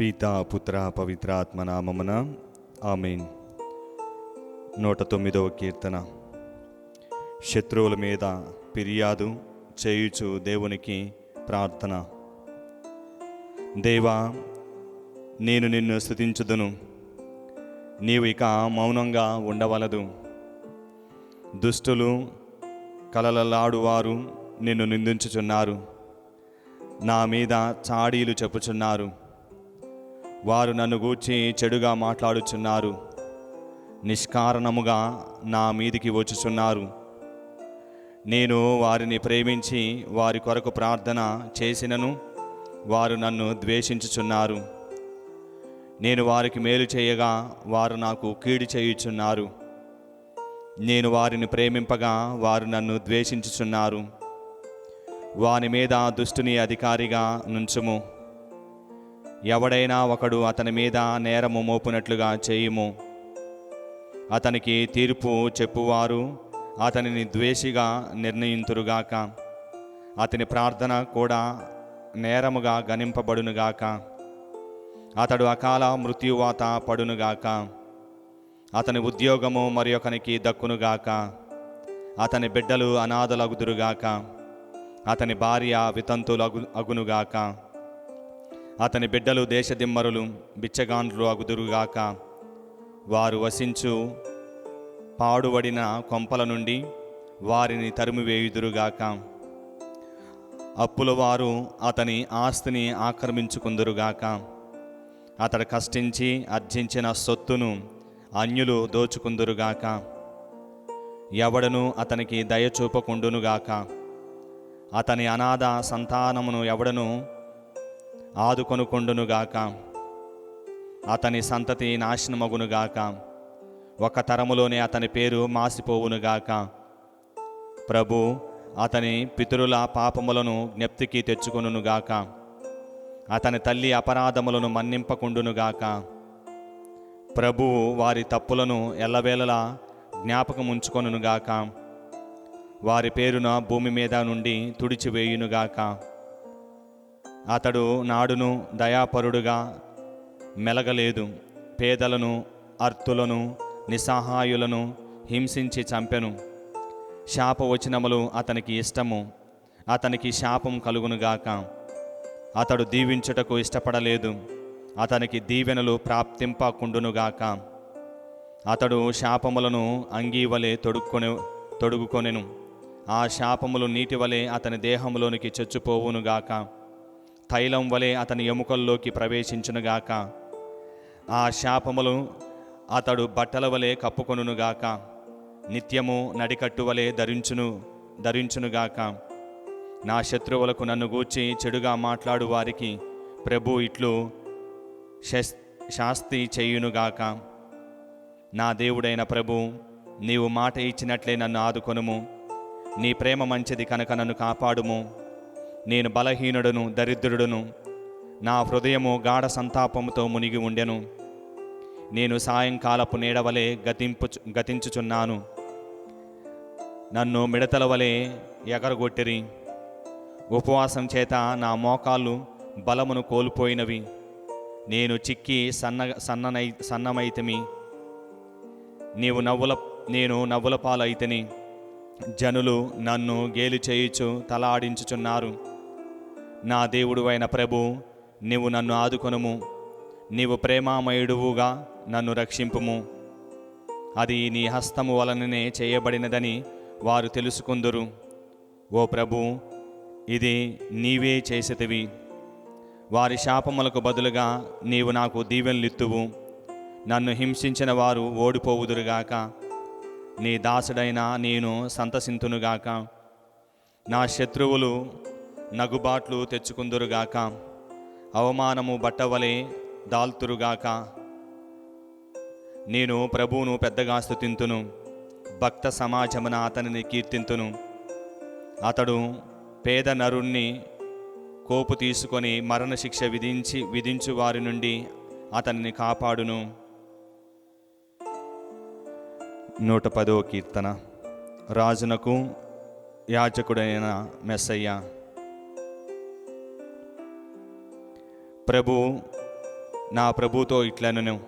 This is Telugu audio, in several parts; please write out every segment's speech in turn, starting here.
పీత పుత్ర పవిత్రాత్మ నామమున ఆమెన్. నూట తొమ్మిదవ కీర్తన. శత్రువుల మీద ఫిర్యాదు చేయుచు దేవునికి ప్రార్థన. దేవా నేను నిన్ను స్థుతించుదును నీవు ఇక మౌనంగా ఉండవలదు. దుష్టులు కలలలాడువారు నిన్ను నిందించుచున్నారు. నా మీద చాడీలు చెప్పుచున్నారు. వారు నన్ను గూర్చి చెడుగా మాట్లాడుచున్నారు. నిష్కారణముగా నా మీదికి వచ్చుచున్నారు. నేను వారిని ప్రేమించి వారి కొరకు ప్రార్థన చేసినను వారు నన్ను ద్వేషించుచున్నారు. నేను వారికి మేలు చేయగా వారు నాకు కీడు చేయుచున్నారు. నేను వారిని ప్రేమింపగా వారు నన్ను ద్వేషించుచున్నారు. వాని మీద దుష్టుని అధికారిగా నుంచుము. ఎవడైనా ఒకడు అతని మీద నేరము మోపునట్లుగా చేయుము. అతనికి తీర్పు చెప్పువారు అతనిని ద్వేషిగా నిర్ణయింతురుగాక. అతని ప్రార్థన కూడా నేరముగా గణింపబడునుగాక. అతడు అకాల మృత్యువాత పడునుగాక. అతని ఉద్యోగము మరి ఒకనికి దక్కునుగాక. అతని బిడ్డలు అనాథలగుదురుగాక. అతని భార్య వితంతులగు అగునుగాక. అతని బిడ్డలు దేశదిమ్మరులు బిచ్చగాండ్లు అగుదురుగాక. వారు వసించు పాడుబడిన కొంపల నుండి వారిని తరిమివేయుదురుగాక. అప్పుల వారు అతని ఆస్తిని ఆక్రమించుకుందురుగాక. అతడు కష్టించి అర్జించిన సొత్తును అన్యులు దోచుకుందురుగాక. ఎవడను అతనికి దయ చూపకుండునుగాక. అతని అనాథ సంతానమును ఎవడను ఆదుకొనుకొండునుగాక. అతని సంతతి నాశనమగునుగాక. ఒక తరములోనే అతని పేరు మాసిపోవునుగాక. ప్రభు అతని పితరుల పాపములను జ్ఞప్తికి తెచ్చుకొనుగాక అతని తల్లి అపరాధములను మన్నింపకుండునుగాక. ప్రభువు వారి తప్పులను ఎల్లవేళలా జ్ఞాపకముంచుకొనుగాక వారి పేరున భూమి మీద నుండి తుడిచివేయునుగాక. అతడు నాడును దయాపరుడుగా మెలగలేదు. పేదలను అర్తులను నిస్సహాయులను హింసించి చంపెను. శాపవచనములు అతనికి ఇష్టము. అతనికి శాపం కలుగునుగాక అతడు దీవించుటకు ఇష్టపడలేదు. అతనికి దీవెనలు ప్రాప్తింపకుండునుగాక అతడు శాపములను అంగీవలే తొడుక్కొని తొడుగుకొనెను. ఆ శాపములు నీటి వలె అతని దేహములోనికి చొచ్చుపోవునుగాక తైలం వలె అతని ఎముకల్లోకి ప్రవేశించునుగాక. ఆ శాపములు అతడు బట్టల వలె కప్పుకొనుగాక నిత్యము నడికట్టు వలె ధరించును ధరించునుగాక. నా శత్రువులకు నన్ను గూర్చి చెడుగా మాట్లాడు వారికి ప్రభు ఇట్లు శస్ శాస్తి చేయునుగాక. నా దేవుడైన ప్రభు నీవు మాట ఇచ్చినట్లే నన్ను ఆదుకొనుము. నీ ప్రేమ మంచిది కనుక నన్ను కాపాడుము. నేను బలహీనుడను దరిద్రుడును. నా హృదయము గాఢ సంతాపముతో మునిగి ఉండెను. నేను సాయంకాలపు నీడవలే గతింపు గతించుచున్నాను. నన్ను మిడతల వలె ఎగరగొట్టిరి. ఉపవాసం చేత నా మోకాళ్ళు బలమును కోల్పోయినవి. నేను చిక్కి సన్న సన్ననై సన్నమైతిమి. నీవు నవ్వుల నేను నవ్వుల పాలైతిని. జనులు నన్ను గేలి చేయుచు తలాడించుచున్నారు. నా దేవుడు అయిన ప్రభు నీవు నన్ను ఆదుకొనుము. నీవు ప్రేమామయుడువుగా నన్ను రక్షింపుము. అది నీ హస్తము వలననే చేయబడినదని వారు తెలుసుకుందురు. ఓ ప్రభు ఇది నీవే చేసేతివి వారి శాపములకు బదులుగా నీవు నాకు దీవెనలిత్తువు. నన్ను హింసించిన వారు ఓడిపోవుదురుగాక. నీ దాసుడైన నేను సంతసింతునుగాక. నా శత్రువులు నగుబాట్లు తెచ్చుకుందురుగాక. అవమానము బట్టవలే దాల్తురుగాక. నేను ప్రభువును పెద్దగా స్థుతింతును భక్త సమాజమున అతనిని కీర్తింతును. అతడు పేద నరుణ్ణి కోపు తీసుకొని మరణశిక్ష విధించి విధించు వారి నుండి అతనిని కాపాడును. నూట పదో కీర్తన. రాజునకు యాజకుడైన మెస్సయ్య. ప్రభు నా ప్రభుతో ఇట్లనను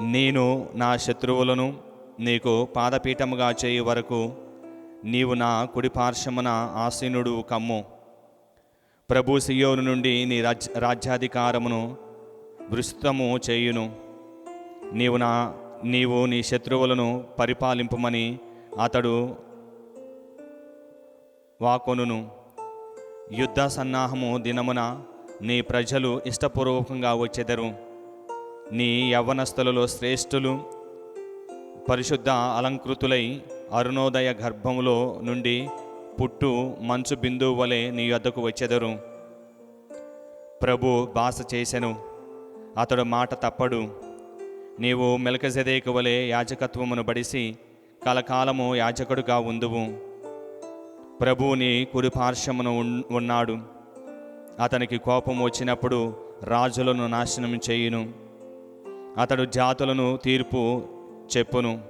నేను నా శత్రువులను నీకు పాదపీఠముగా చేయు వరకు నీవు నా కుడి పార్శ్వమున ఆసీనుడు కమ్ము. ప్రభు సియోను నుండి నీ రాజ్ రాజ్యాధికారమును విస్తృతము చేయును. నీవు నా నీవు నీ శత్రువులను పరిపాలింపుమని అతడు వాకొనును. యుద్ధ సన్నాహము దినమున నీ ప్రజలు ఇష్టపూర్వకంగా వచ్చెదరు. నీ యవ్వనస్థలలో శ్రేష్ఠులు పరిశుద్ధ అలంకృతులై అరుణోదయ గర్భములో నుండి పుట్టు మంచు బిందువు వలె నీ వద్దకు వచ్చెదరు. ప్రభు బాస చేసెను. అతడు మాట తప్పడు. నీవు మెలకజెదేకు వలె యాజకత్వమును బడిసి కలకాలము యాజకుడుగా ఉందువు. ప్రభువుని నీ కుడి ఉన్నాడు. అతనికి కోపం వచ్చినప్పుడు రాజులను నాశనం చేయును. అతడు జాతులను తీర్పు చెప్పును.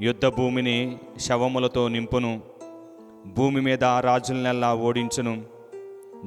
యుద్ధ భూమిని శవములతో నింపును. భూమి మీద రాజులనెల్లా ఓడించును.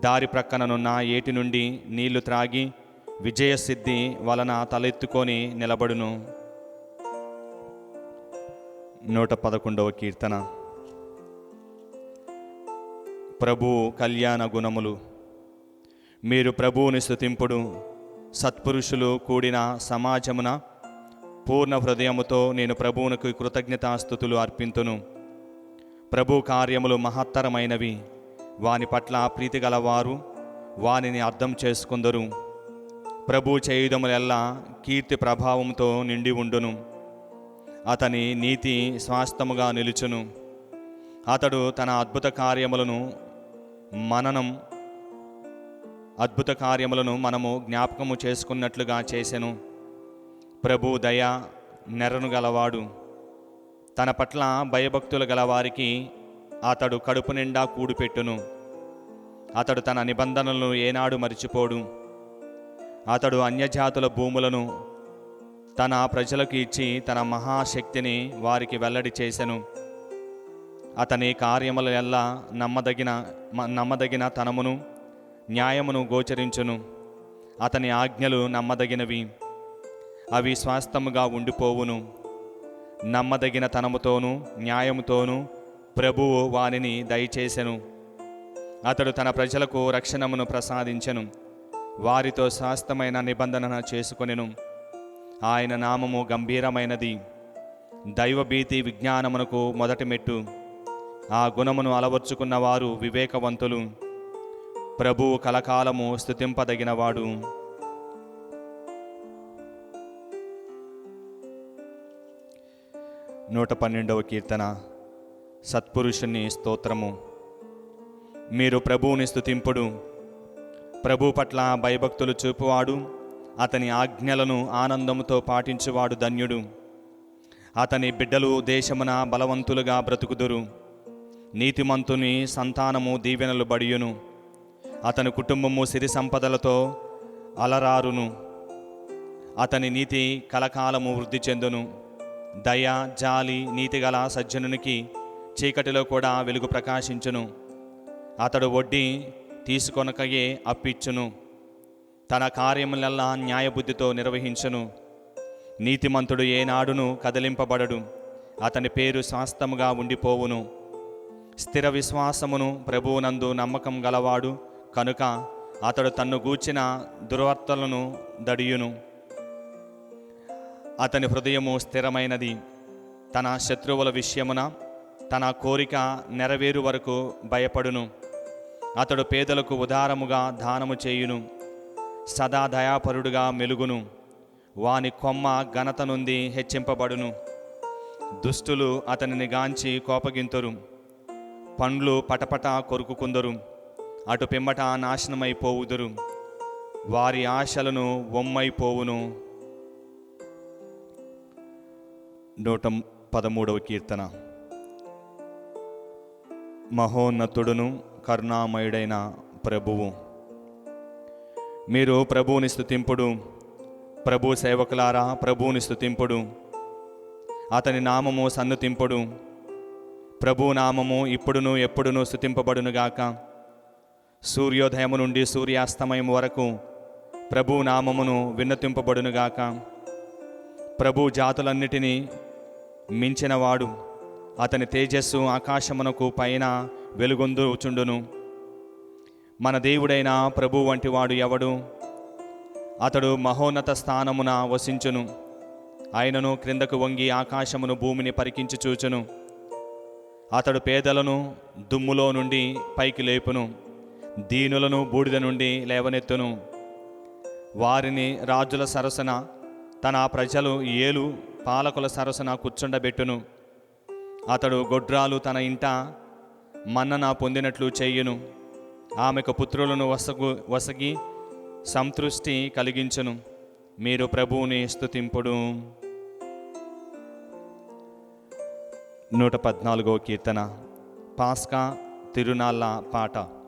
దారి ప్రక్కననున్న ఏటి నుండి నీళ్ళు త్రాగి విజయసిద్ధి వలన తలెత్తుకొని నిలబడును. నూట పదకొండవ కీర్తన. ప్రభు కళ్యాణ గుణములు. మీరు ప్రభువుని స్థుతింపుడు సత్పురుషులు కూడిన సమాజమున పూర్ణ హృదయముతో నేను ప్రభువునకు కృతజ్ఞతాస్థుతులు అర్పింతును. ప్రభు కార్యములు మహత్తరమైనవి. వాని పట్ల ప్రీతి గలవారు వానిని అర్థం చేసుకుందరు. ప్రభు చేయుదములెల్లా కీర్తి ప్రభావంతో నిండి ఉండును. అతని నీతి స్వాస్థముగా నిలుచును. అతడు తన అద్భుత కార్యములను మననం అద్భుత కార్యములను మనము జ్ఞాపకము చేసుకున్నట్లుగా చేసెను. ప్రభు దయ నెరను గలవాడు. తన పట్ల భయభక్తులు గలవారికి అతడు కడుపు నిండా కూడుపెట్టును అతడు తన నిబంధనలను ఏనాడు మరిచిపోడు. అతడు అన్యజాతుల భూములను తన ప్రజలకు ఇచ్చి తన మహాశక్తిని వారికి వెల్లడి చేసెను. అతని కార్యముల ఎల్లా నమ్మదగిన నమ్మదగిన తనమును న్యాయమును గోచరించును. అతని ఆజ్ఞలు నమ్మదగినవి. అవి స్వాస్థముగా ఉండిపోవును. నమ్మదగిన తనముతోనూ న్యాయముతోనూ ప్రభువు వానిని దయచేసెను. అతడు తన ప్రజలకు రక్షణమును ప్రసాదించెను. వారితో శాస్తమైన నిబంధన చేసుకొనెను. ఆయన నామము గంభీరమైనది. దైవభీతి విజ్ఞానమునకు మొదటి మెట్టు. ఆ గుణమును అలవర్చుకున్న వారు వివేకవంతులు. ప్రభువు కలకాలము స్థుతింపదగినవాడు. నూట పన్నెండవ కీర్తన. సత్పురుషుని స్తోత్రము. మీరు ప్రభువుని స్తుతింపుడు. ప్రభు పట్ల భయభక్తులు చూపువాడు. అతని ఆజ్ఞలను ఆనందముతో పాటించువాడు ధన్యుడు. అతని బిడ్డలు దేశమున బలవంతులుగా బ్రతుకుదురు. నీతిమంతుని సంతానము దీవెనలు బడియును. అతని కుటుంబము సిరి సంపదలతో అలరారును. అతని నీతి కలకాలము వృద్ధి చెందును. దయ జాలి నీతిగల సజ్జనునికి చీకటిలో కూడా వెలుగు ప్రకాశించును. అతడు వడ్డీ తీసుకొనకయే అప్పిచ్చును. తన కార్యములల్లా న్యాయబుద్ధితో నిర్వహించును. నీతిమంతుడు ఏనాడును కదిలింపబడడు. అతని పేరు శాస్తముగా ఉండిపోవును. స్థిర విశ్వాసమును ప్రభువునందు నమ్మకం గలవాడు కనుక అతడు తన్ను గూర్చిన దుర్వర్తలను దడియును. అతని హృదయము స్థిరమైనది. తన శత్రువుల విషయమున తన కోరిక నెరవేరు వరకు భయపడును. అతడు పేదలకు ఉదారముగా దానము చేయును. సదా దయాపరుడుగా మెలుగును. వాని కొమ్మ ఘనత నుండి హెచ్చింపబడును. దుష్టులు అతనిని గాంచి కోపగింతురు. పండ్లు పటపట కొరుకుకుందరు. అటు పిమ్మట నాశనమైపోవుదురు. వారి ఆశలను వమ్మైపోవును. నూట పదమూడవ కీర్తన. మహోన్నతుడును కరుణామయుడైన ప్రభువు. మీరు ప్రభువుని స్థుతింపుడు ప్రభు సేవకులారా ప్రభువుని స్థుతింపుడు అతని నామము సన్నుతింపుడు ప్రభు నామము ఇప్పుడును ఎప్పుడును స్తుతింపబడునుగాక. సూర్యోదయము నుండి సూర్యాస్తమయం వరకు ప్రభు నామమును విన్నతింపబడునుగాక. ప్రభు జాతులన్నిటినీ మించినవాడు అతని తేజస్సు ఆకాశమునకు పైన వెలుగొందుచుండును. మన దేవుడైన ప్రభు వంటివాడు ఎవడు? అతడు మహోన్నత స్థానమున వసించును. ఆయనను క్రిందకు వంగి ఆకాశమును భూమిని పరికించి చూచును. అతడు పేదలను దుమ్ములో నుండి పైకి లేపును. దీనులను బూడిద నుండి లేవనెత్తును. వారిని రాజుల సరసన తన ప్రజలు ఏలు పాలకుల సరసన కూర్చుండబెట్టును. అతడు గొడ్రాలు తన ఇంట మన్నన పొందినట్లు చేయును. ఆమెకు పుత్రులను వసగు వసగి సంతృష్టి కలిగించును. మీరు ప్రభువుని స్తుతింపుడు. నూట పద్నాలుగో కీర్తన పాస్కా తిరునాళ్ళ పాట.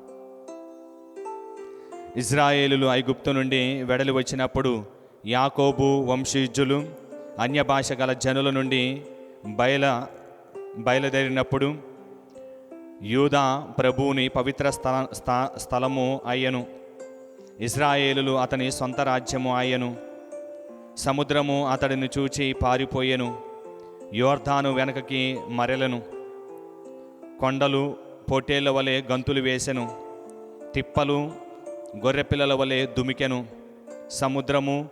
ఇజ్రాయేలులు ఐగుప్తు నుండి వెడలి వచ్చినప్పుడు యాకోబు వంశీజులు అన్య భాష గల జనుల నుండి బయల బయలుదేరినప్పుడు యూదా ప్రభువుని పవిత్ర స్థల స్థా స్థలము అయ్యను. ఇజ్రాయేలులు అతని సొంత రాజ్యము అయ్యను. సముద్రము అతడిని చూచి పారిపోయెను. యోర్ధాను వెనకకి మరెలను. కొండలు పొట్టేళ్ళ వలె గంతులు వేసెను. తిప్పలు గొర్రెపిల్లల వలె దుమికెను. సముద్రము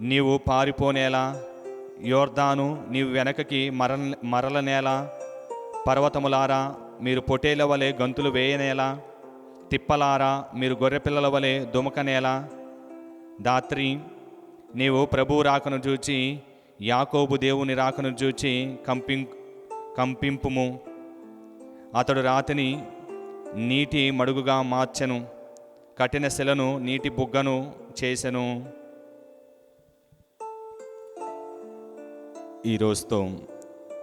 నీవు పారిపోనేలా యోర్దాను నీవు వెనకకి మర మరలనేలా పర్వతములారా మీరు పొటేల వలె గంతులు వేయనేలా తిప్పలారా మీరు గొర్రెపిల్లల వలె దుమకనేలా. దాత్రి నీవు ప్రభు రాకను చూచి యాకోబు దేవుని రాకను చూచి కంపిం కంపింపుము. అతడు రాతిని నీటి మడుగుగా మార్చెను. కఠిన శిలను నీటి బుగ్గను చేసెను. ఈ రోజుతో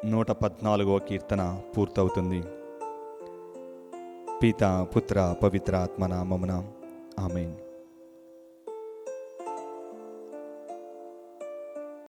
నూట పద్నాలుగో కీర్తన పూర్తవుతుంది. పిత పుత్ర పవిత్ర ఆత్మన నామమున ఆమెన్.